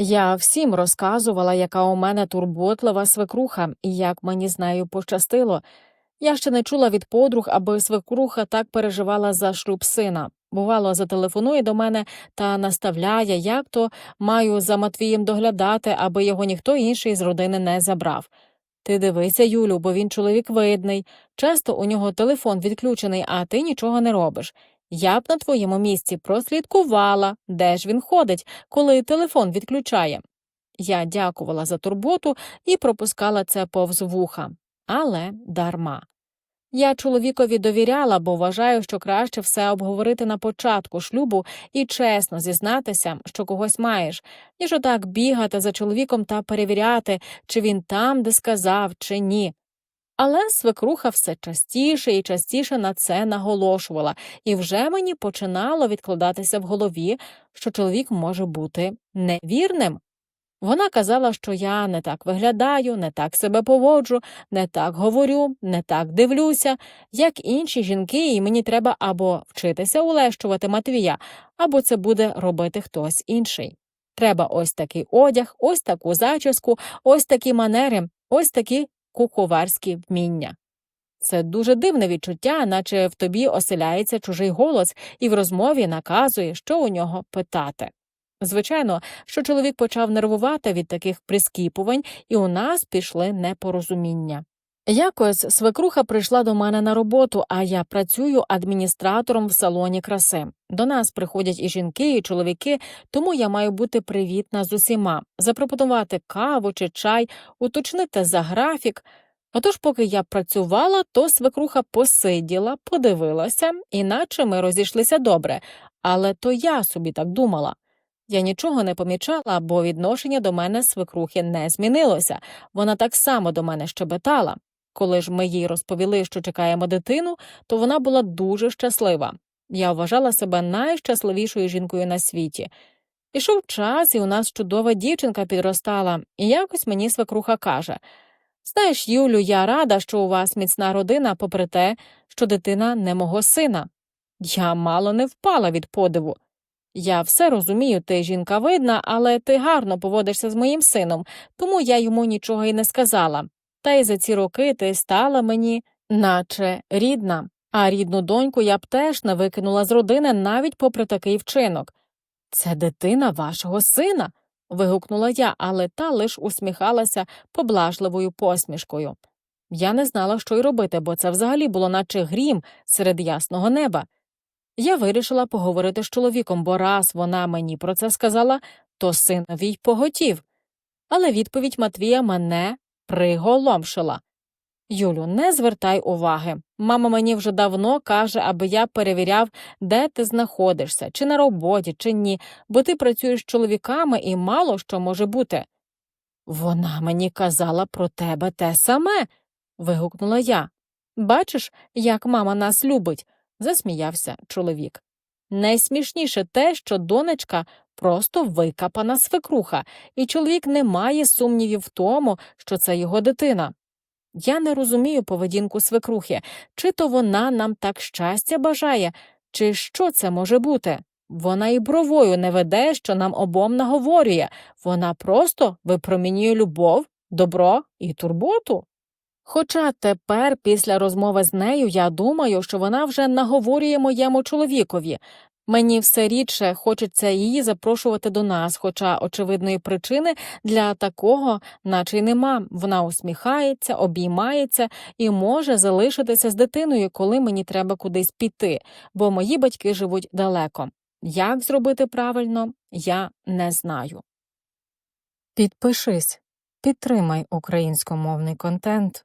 Я всім розказувала, яка у мене турботлива свекруха і як мені з нею пощастило. Я ще не чула від подруг, аби свекруха так переживала за шлюб сина. Бувало, зателефонує до мене та наставляє, як то маю за Матвієм доглядати, аби його ніхто інший з родини не забрав. Ти дивися, Юлю, бо він чоловік видний. Часто у нього телефон відключений, а ти нічого не робиш. Я б на твоєму місці прослідкувала, де ж він ходить, коли телефон відключає. Я дякувала за турботу і пропускала це повз вуха, але дарма. Я чоловікові довіряла, бо вважаю, що краще все обговорити на початку шлюбу і чесно зізнатися, що когось маєш, ніж отак бігати за чоловіком та перевіряти, чи він там, де сказав, чи ні. Але свекруха все частіше і частіше на це наголошувала, і вже мені починало відкладатися в голові, що чоловік може бути невірним. Вона казала, що я не так виглядаю, не так себе поводжу, не так говорю, не так дивлюся, як інші жінки, і мені треба або вчитися улещувати Матвія, або це буде робити хтось інший. Треба ось такий одяг, ось таку зачіску, ось такі манери, ось такі куховарські вміння. Це дуже дивне відчуття, наче в тобі оселяється чужий голос і в розмові наказує, що у нього питати. Звичайно, що чоловік почав нервувати від таких прискіпувань, і у нас пішли непорозуміння. Якось свекруха прийшла до мене на роботу, а я працюю адміністратором в салоні краси. До нас приходять і жінки, і чоловіки, тому я маю бути привітна з усіма, запропонувати каву чи чай, уточнити за графік. Отож, поки я працювала, то свекруха посиділа, подивилася, іначе ми розійшлися добре, але то я собі так думала. Я нічого не помічала, бо відношення до мене свекрухи не змінилося. Вона так само до мене щебетала. Коли ж ми їй розповіли, що чекаємо дитину, то вона була дуже щаслива. Я вважала себе найщасливішою жінкою на світі. Ішов час, і у нас чудова дівчинка підростала, і якось мені свекруха каже Знаєш, Юлю, я рада, що у вас міцна родина, попри те, що дитина не мого сина. Я мало не впала від подиву. Я все розумію, ти жінка видна, але ти гарно поводишся з моїм сином, тому я йому нічого й не сказала. Та й за ці роки ти стала мені, наче рідна, а рідну доньку я б теж не викинула з родини навіть попри такий вчинок. Це дитина вашого сина. вигукнула я, але та лиш усміхалася поблажливою посмішкою. Я не знала, що й робити, бо це взагалі було наче грім серед ясного неба. Я вирішила поговорити з чоловіком, бо раз вона мені про це сказала, то синові й поготів. Але відповідь Матвія мене приголомшила. Юлю, не звертай уваги. Мама мені вже давно каже, аби я перевіряв, де ти знаходишся, чи на роботі, чи ні, бо ти працюєш з чоловіками і мало що може бути. Вона мені казала про тебе те саме. вигукнула я. Бачиш, як мама нас любить, засміявся чоловік. Найсмішніше те, що донечка просто викапана свекруха, і чоловік не має сумнівів в тому, що це його дитина. Я не розумію поведінку свекрухи, чи то вона нам так щастя бажає, чи що це може бути. Вона і бровою не веде, що нам обом наговорює, вона просто випромінює любов, добро і турботу. Хоча тепер, після розмови з нею, я думаю, що вона вже наговорює моєму чоловікові. Мені все рідше хочеться її запрошувати до нас, хоча очевидної причини для такого, наче й нема. Вона усміхається, обіймається і може залишитися з дитиною, коли мені треба кудись піти, бо мої батьки живуть далеко. Як зробити правильно, я не знаю. Підпишись, підтримай українськомовний контент.